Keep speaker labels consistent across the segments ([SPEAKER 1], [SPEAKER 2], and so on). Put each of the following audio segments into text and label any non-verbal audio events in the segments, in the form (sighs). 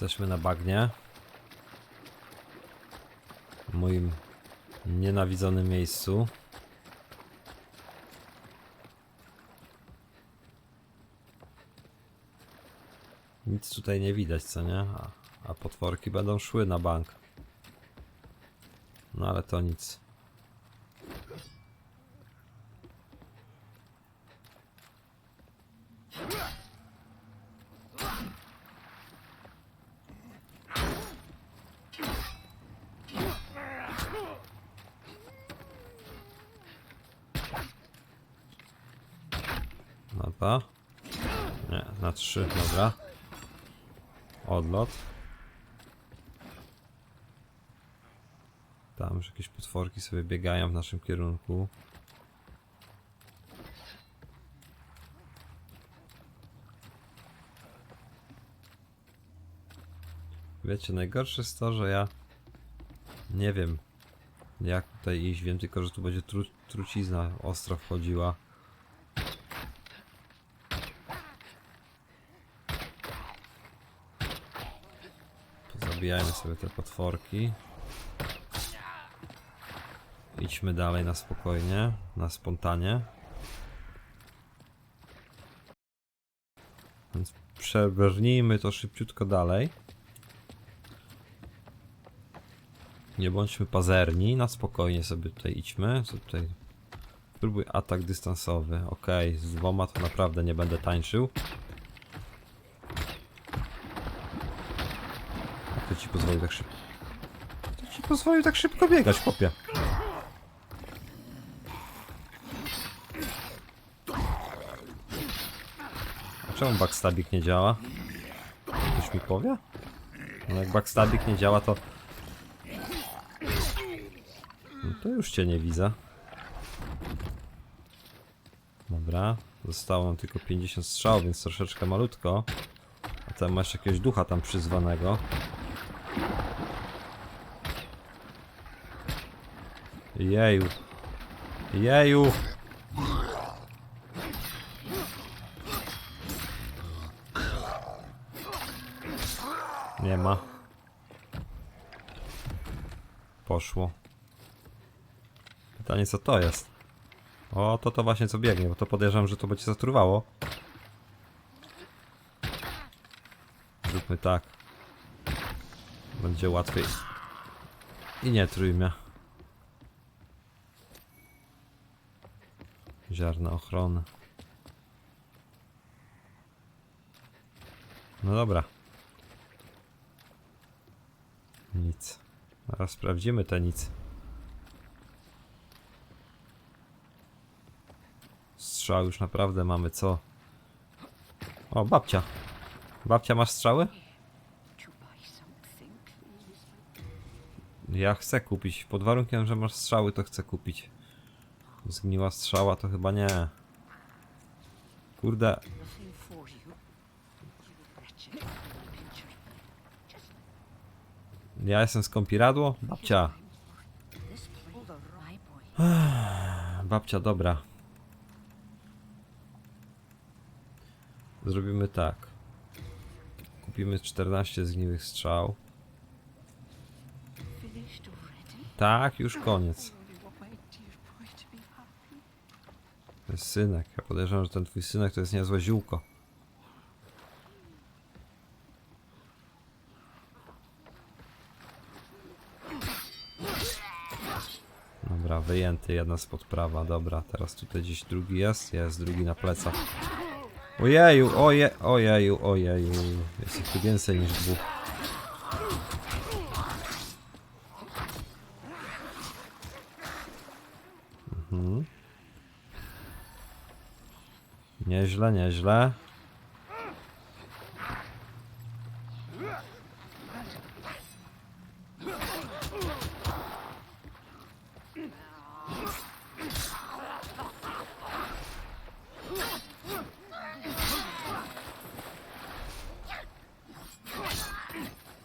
[SPEAKER 1] Jesteśmy na bagnie. W moim nienawidzonym miejscu. Nic tutaj nie widać, co nie? A, a potworki będą szły na bank. No ale to nic. Na dwa. Nie, na trzy, dobra. Odlot. Tam już jakieś potworki sobie biegają w naszym kierunku. Wiecie, najgorsze jest to, że ja nie wiem jak tutaj iść. Wiem tylko, że tu będzie tru trucizna ostro wchodziła. Zabijajmy sobie te potworki. Idźmy dalej na spokojnie, na spontanie. Więc przebrnijmy to szybciutko dalej. Nie bądźmy pazerni, na spokojnie sobie tutaj idźmy. Co tutaj? Spróbuj atak dystansowy. Okej, z dwoma to naprawdę nie będę tańczył. Kto ci pozwolił tak szybko? Kto ci pozwolił tak szybko biegać, chłopie? A czemu backstabik nie działa? Ktoś mi powie? No jak backstabik nie działa, to... No to już cię nie widzę. Dobra, zostało nam tylko 50 strzał, więc troszeczkę malutko. A tam masz jakiegoś ducha tam przyzwanego. Jeju. Jeju. Nie ma. Poszło. Pytanie co to jest? O, to to właśnie co biegnie, bo to podejrzewam, że to będzie zatruwało. Zróbmy tak. Będzie łatwiej. I nie trój Ziarna ochrony. No dobra. Nic. Teraz sprawdzimy te nic. Strzał już naprawdę mamy co? O, babcia. Babcia, masz strzały? Ja chcę kupić. Pod warunkiem, że masz strzały, to chcę kupić. Zgniła strzała, to chyba nie. Kurde, ja jestem z kąpiradło? Babcia. (sighs) Babcia, dobra. Zrobimy tak. Kupimy 14 zgniłych strzał. Tak, już koniec.
[SPEAKER 2] To
[SPEAKER 1] jest synek. Ja podejrzewam, że ten twój synek to jest niezłe ziółko. Dobra, wyjęty, jedna spod prawa, dobra, teraz tutaj gdzieś drugi jest, jest drugi na plecach. Ojeju, oje, ojeju, ojeju, jest ich tu więcej niż dwóch. Mhm. Nieźle, nieźle.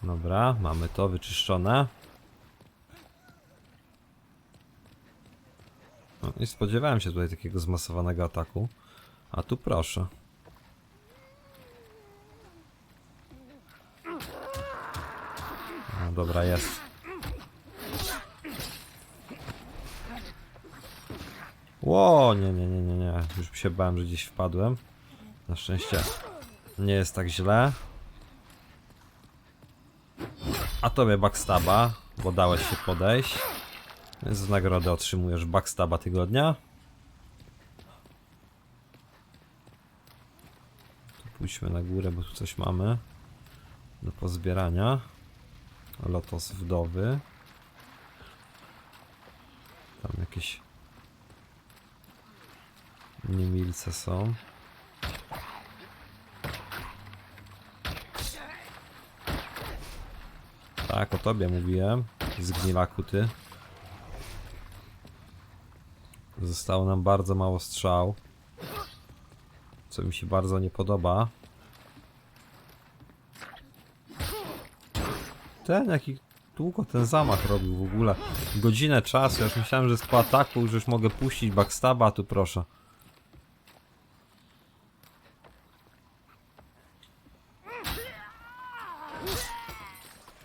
[SPEAKER 1] Dobra, mamy to wyczyszczone. No, nie spodziewałem się tutaj takiego zmasowanego ataku. A tu proszę. dobra, jest. Ło, nie, nie, nie, nie, nie. Już się bałem, że gdzieś wpadłem. Na szczęście nie jest tak źle. A tobie backstaba, bo dałeś się podejść. Więc w nagrodę otrzymujesz backstaba tygodnia. Pójdźmy na górę, bo tu coś mamy do pozbierania. Lotos wdowy. Tam jakieś niemilce są. Tak, o tobie mówiłem. Zgnilaku ty. Zostało nam bardzo mało strzał. Co mi się bardzo nie podoba. Ten jaki długo ten zamach robił w ogóle. Godzinę czasu, ja już myślałem, że jest po ataku, że już mogę puścić backstaba, tu proszę.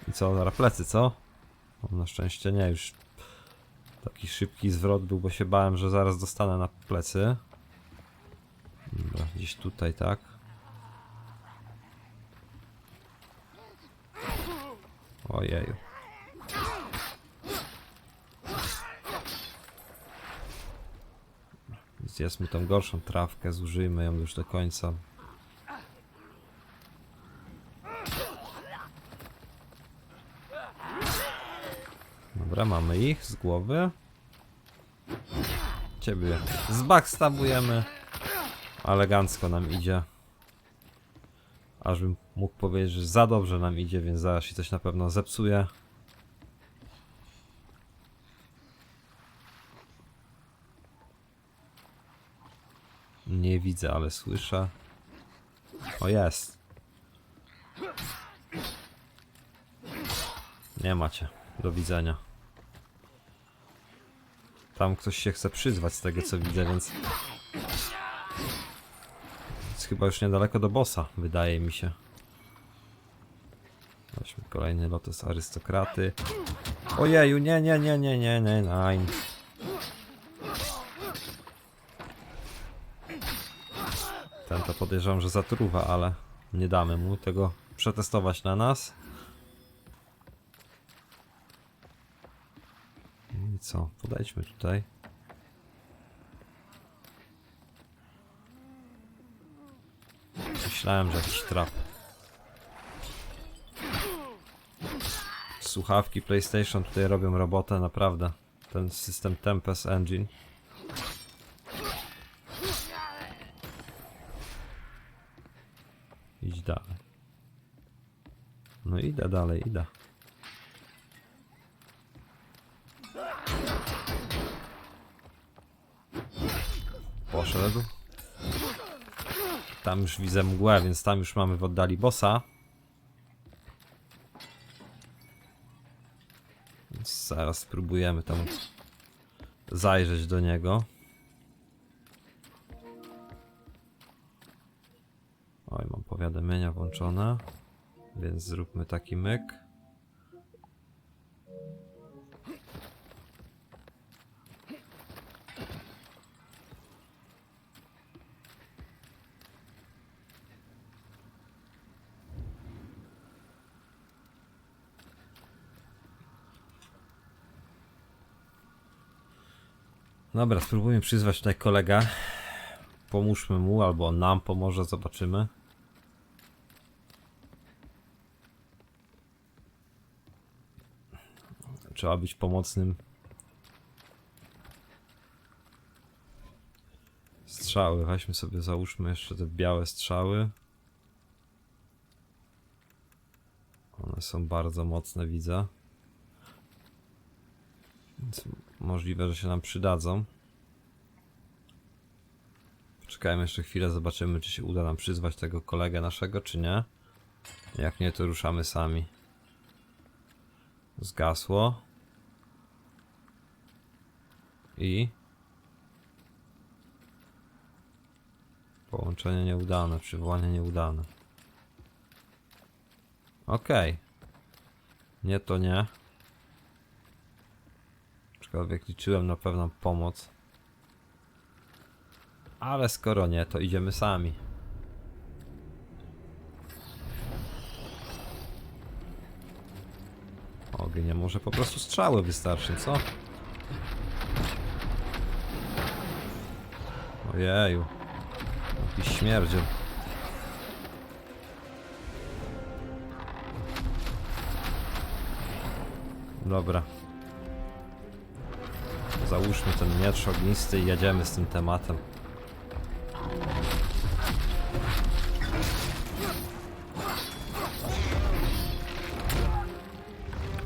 [SPEAKER 1] I co, zaraz plecy, co? O, na szczęście nie, już taki szybki zwrot był, bo się bałem, że zaraz dostanę na plecy. Dobra, gdzieś tutaj, tak? Ojeju. Zjedzmy tą gorszą trawkę, zużyjmy ją już do końca. Dobra, mamy ich z głowy. Ciebie zbackstabujemy. Elegancko nam idzie. Aż bym mógł powiedzieć, że za dobrze nam idzie, więc zaraz się coś na pewno zepsuje. Nie widzę, ale słyszę. O jest. Nie macie. Do widzenia. Tam ktoś się chce przyzwać z tego co widzę, więc... Chyba już niedaleko do bossa, wydaje mi się. Weźmy kolejny lotos arystokraty. Ojeju, nie, nie, nie, nie, nie, nie, nein. Ten to podejrzewam, że zatruwa, ale nie damy mu tego przetestować na nas. I co? Podejdźmy tutaj. Myślałem, że jakiś trap. Słuchawki PlayStation tutaj robią robotę, naprawdę. Ten system Tempest Engine. Idź dalej. No idę dalej, idę. Poszedł. Tam już widzę mgłę, więc tam już mamy w oddali bossa. Zaraz spróbujemy tam zajrzeć do niego. Oj, mam powiadomienia włączone, więc zróbmy taki myk. Dobra, spróbujmy przyzwać tutaj kolegę. Pomóżmy mu, albo on nam pomoże, zobaczymy. Trzeba być pomocnym. Strzały, weźmy sobie, załóżmy jeszcze te białe strzały. One są bardzo mocne, widzę. Więc możliwe, że się nam przydadzą. Poczekajmy jeszcze chwilę, zobaczymy, czy się uda nam przyzwać tego kolegę naszego, czy nie. Jak nie, to ruszamy sami. Zgasło. I... Połączenie nieudane, przywołanie nieudane. Okej. Nie, to nie. Aczkolwiek liczyłem na pewną pomoc. Ale skoro nie, to idziemy sami. Ogień, a może po prostu strzały wystarczy, co? Ojeju. Jakiś śmierdziel. Dobra. Załóżmy ten miecz ognisty i jedziemy z tym tematem.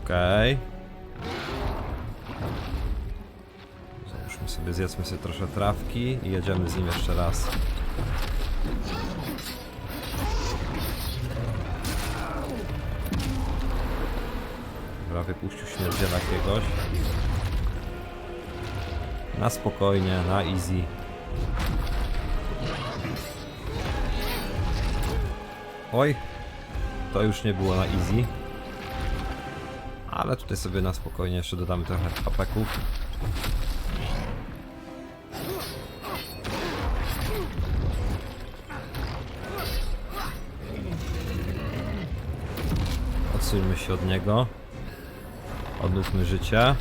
[SPEAKER 1] Okej. Załóżmy sobie, zjedzmy sobie trochę trawki i jedziemy z nim jeszcze raz. Dobra, wypuścił śmierdziela jakiegoś. Na spokojnie, na easy. Oj, to już nie było na easy. Ale tutaj sobie na spokojnie jeszcze dodamy trochę hapeków. Odsuńmy się od niego. Odnówmy życie.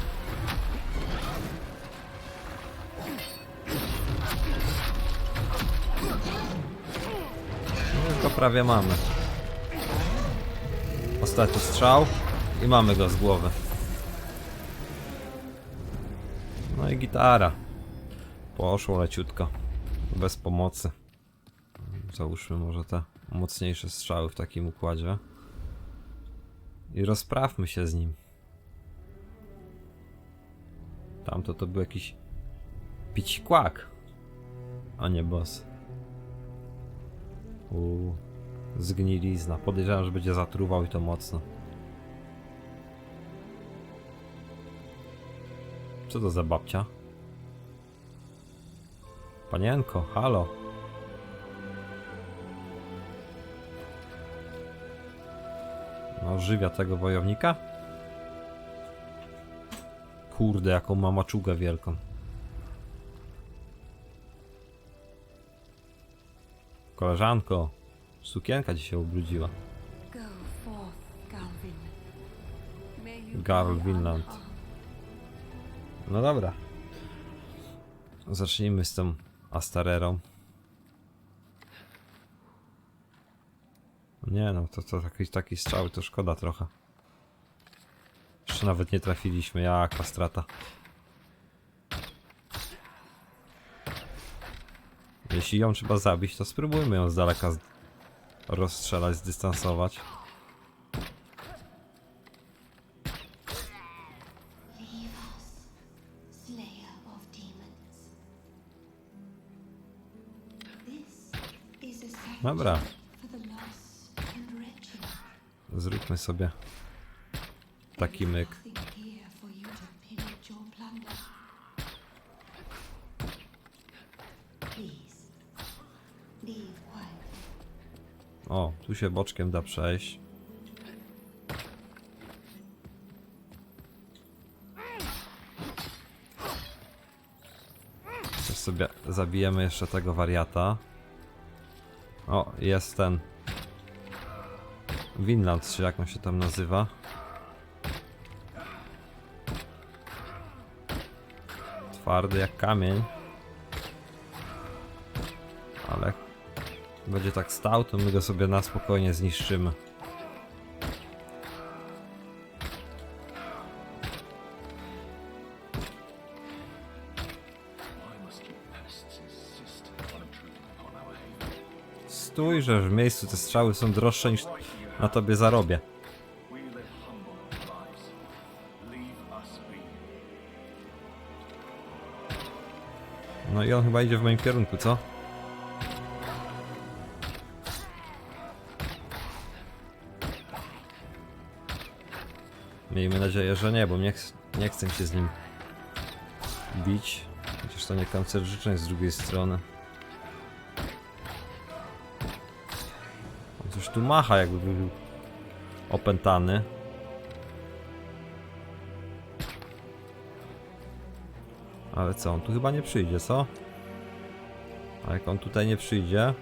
[SPEAKER 1] Prawie mamy. Ostatni strzał i mamy go z głowy. No i gitara. Poszło leciutko. Bez pomocy. Załóżmy może te mocniejsze strzały w takim układzie. I rozprawmy się z nim. Tamto to był jakiś pićkłak, a nie boss. Uuu, zgnilizna. Podejrzewam, że będzie zatruwał i to mocno. Co to za babcia? Panienko, halo. No, żywia tego wojownika? Kurde, jaką ma maczugę wielką. Koleżanko, sukienka ci się ubrudziła.
[SPEAKER 2] Go forth, Galvin. May you
[SPEAKER 1] Garl
[SPEAKER 2] be
[SPEAKER 1] Vinland.
[SPEAKER 2] unharmed.
[SPEAKER 1] No dobra. Zacznijmy z tą Astarerą. Nie no, to, to taki, taki strzał to szkoda trochę. Jeszcze nawet nie trafiliśmy, jaka strata. Jeśli ją trzeba zabić, to spróbujmy ją z daleka. Rozstrzelać, zdystansować. Dobra, zróbmy sobie taki myk. O, tu się boczkiem da przejść. Też sobie zabijemy jeszcze tego wariata. O, jest ten. Winland, czy jak on się tam nazywa. Twardy jak kamień. Będzie tak stał, to my go sobie na spokojnie zniszczymy. Stój, że w miejscu te strzały są droższe niż na tobie zarobię. No i on chyba idzie w moim kierunku, co? Miejmy nadzieję, że nie, bo nie, ch nie chcę się z nim bić. Chociaż to nie kancer życzeń z drugiej strony. On coś tu macha, jakby był opętany. Ale co, on tu chyba nie przyjdzie, co? A jak on tutaj nie przyjdzie,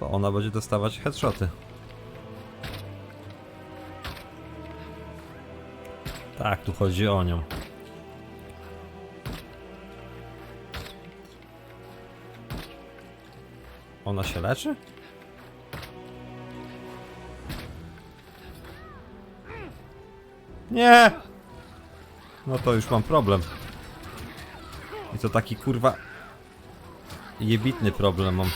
[SPEAKER 1] to ona będzie dostawać headshoty. Tak, tu chodzi o nią. Ona się leczy? Nie! No to już mam problem. I to taki kurwa... Jebitny problem mam.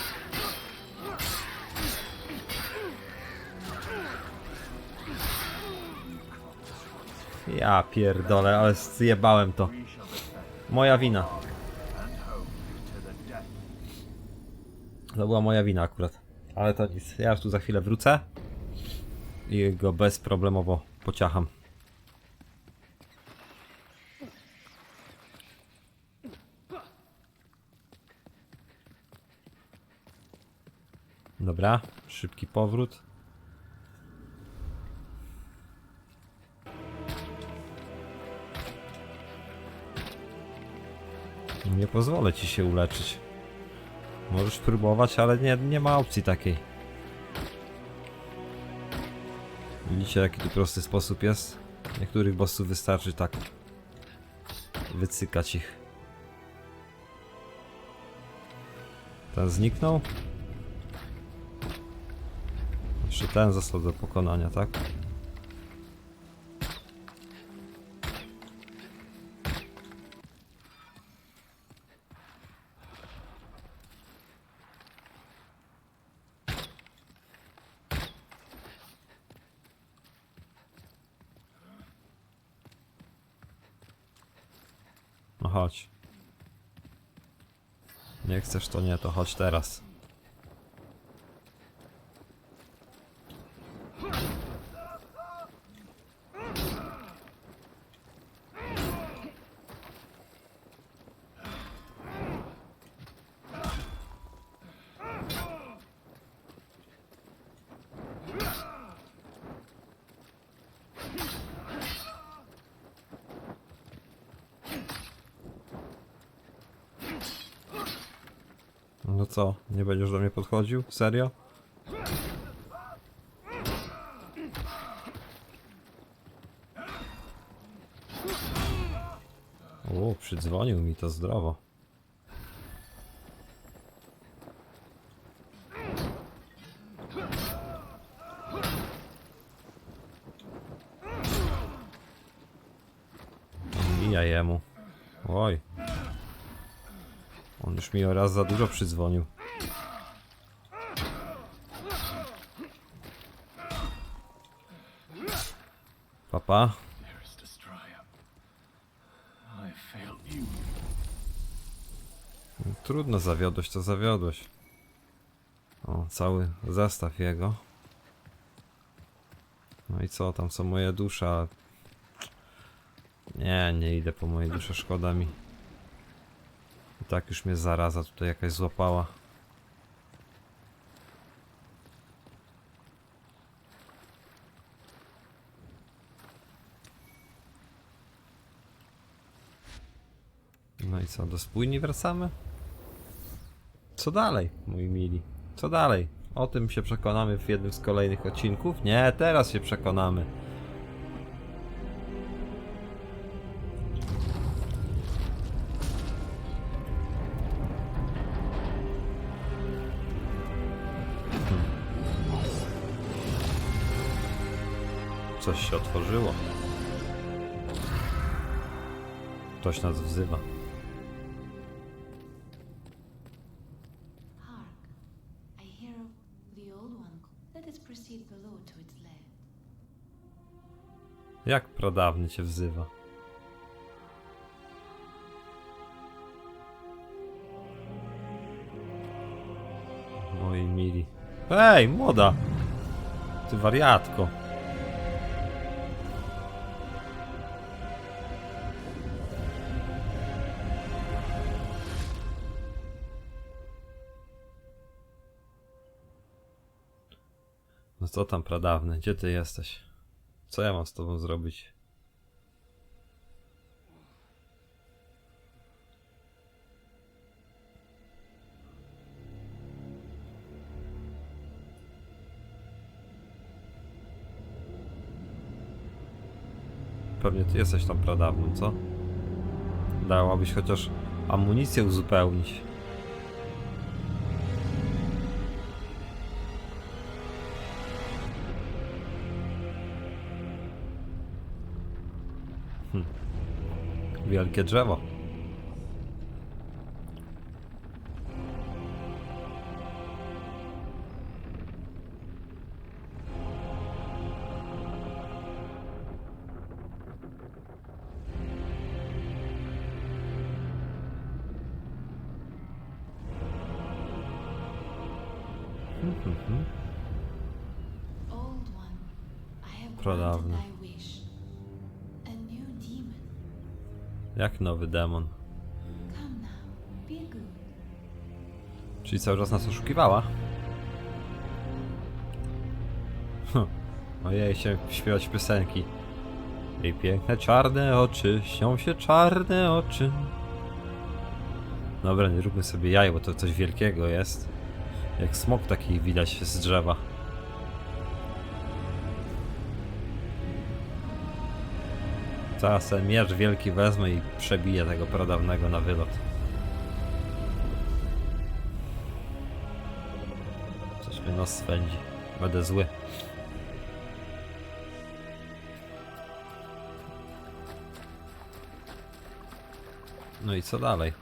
[SPEAKER 1] Ja pierdolę, ale zjebałem to. Moja wina. To była moja wina akurat. Ale to nic. Ja już tu za chwilę wrócę. I go bezproblemowo pociacham. Dobra, szybki powrót. Nie pozwolę ci się uleczyć. Możesz próbować, ale nie, nie ma opcji takiej. Widzicie jaki tu prosty sposób jest? Niektórych bossów wystarczy tak wycykać ich. Ten zniknął? Jeszcze ten został do pokonania, tak? Chodź. Nie chcesz to nie, to chodź teraz. No co, nie będziesz podchodził? Serio? O, przydzwonił mi to zdrowo. Mija jemu. Oj. On już mi raz za dużo przydzwonił.
[SPEAKER 3] You.
[SPEAKER 1] Trudno zawiodłeś, to zawiodłeś. O, cały zestaw jego. No i co, tam są moje dusze, ale... Nie, nie idę po mojej dusze, szkoda mi. I tak już mnie zaraza tutaj jakaś złapała. No i co, do spójni wracamy? Co dalej, moi mili? Co dalej? O tym się przekonamy w jednym z kolejnych odcinków? Nie, teraz się przekonamy. Hmm. Coś się otworzyło. Ktoś nas wzywa. Jak pradawny cię wzywa? Moi mili. Ej, młoda! Ty wariatko. No co tam pradawny? Gdzie ty jesteś? Co ja mam z tobą zrobić? Pewnie ty jesteś tam pradawnym, co? Dałabyś chociaż amunicję uzupełnić. Wielkie drzewo. Jak nowy demon. Czyli cały czas nas oszukiwała? Hm. Ojej, się śpiewać piosenki. Jej piękne czarne oczy, śnią się czarne oczy. Dobra, nie róbmy sobie jaj, bo to coś wielkiego jest. Jak smok taki widać z drzewa. Teraz ten miecz wielki wezmę i przebiję tego pradawnego na wylot. Coś mnie nos swędzi. Będę zły. No i co dalej?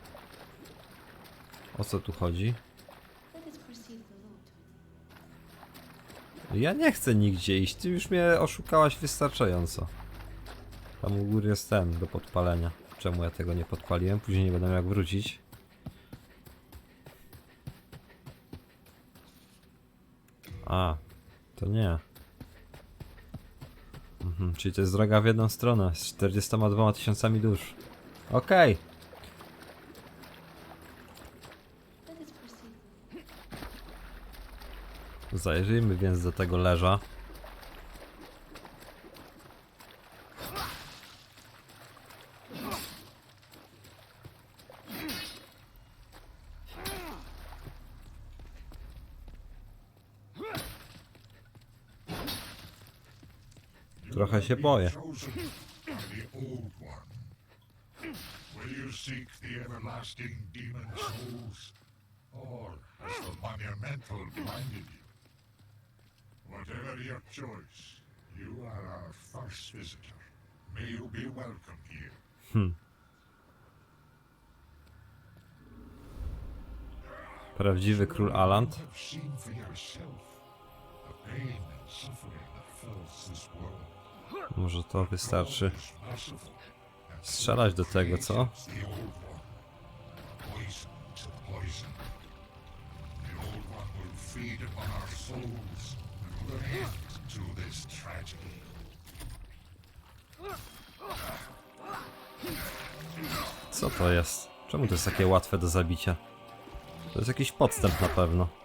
[SPEAKER 1] O co tu chodzi? Ja nie chcę nigdzie iść, ty już mnie oszukałaś wystarczająco. Tam u góry jest ten do podpalenia. Czemu ja tego nie podpaliłem? Później nie będę jak wrócić. A, to nie. Mhm, czyli to jest droga w jedną stronę, z 42 tysiącami dusz. Okej,
[SPEAKER 4] proceed.
[SPEAKER 1] zajrzyjmy więc do tego leża.
[SPEAKER 5] Be welcome here.
[SPEAKER 1] Prawdziwy król Aland.
[SPEAKER 5] Pain and suffering that fills this world.
[SPEAKER 1] Może to wystarczy strzelać do tego, co? Co to jest? Czemu to jest takie łatwe do zabicia? To jest jakiś podstęp na pewno.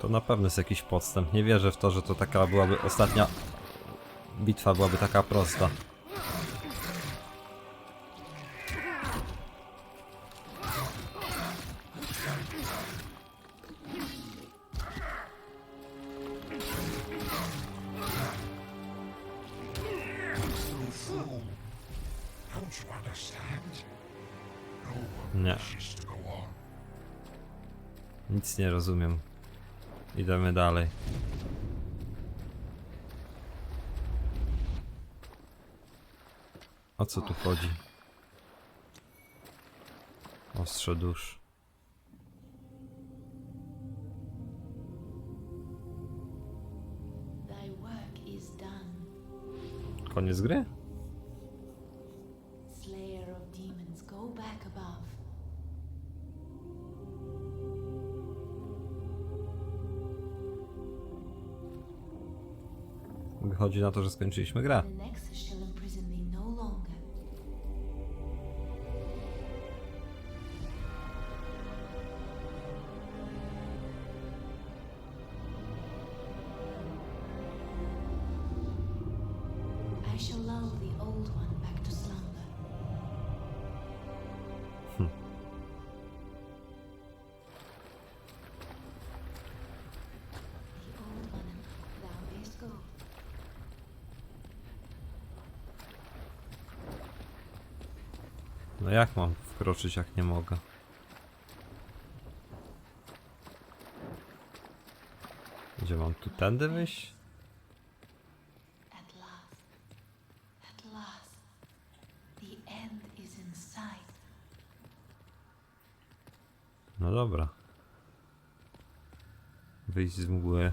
[SPEAKER 1] To na pewno jest jakiś podstęp. Nie wierzę w to, że to taka byłaby ostatnia bitwa byłaby taka prosta. Nie. Nic nie rozumiem. Idziemy dalej. O co tu chodzi? Ostrze dusz. Koniec gry? Wychodzi na to, że skończyliśmy grę. Gdzie mam tu tędy wyjść? No dobra. Wyjść z mgły.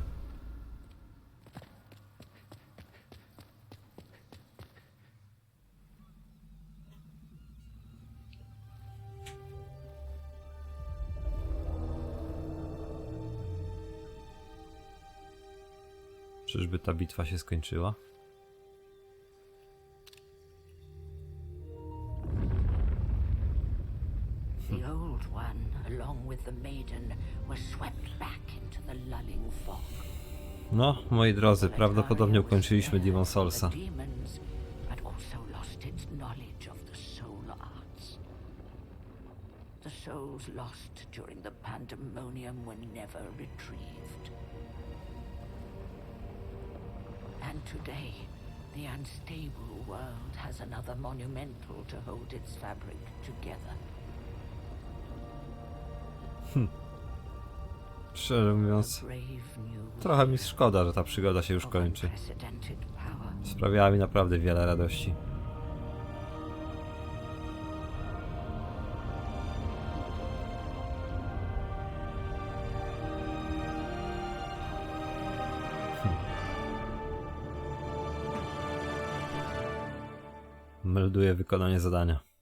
[SPEAKER 1] Czyżby ta bitwa się skończyła?
[SPEAKER 6] The Old One, along with the Maiden, were swept back into the lulling fog.
[SPEAKER 1] No, moi drodzy, prawdopodobnie ukończyliśmy Demon Soulsa.
[SPEAKER 6] The souls lost during the pandemonium were never retrieved. And today, the unstable world has another monumental to hold its fabric together.
[SPEAKER 1] Szczerze mówiąc, trochę mi szkoda, że ta przygoda się już kończy. Sprawiała mi naprawdę wiele radości. Melduję wykonanie zadania.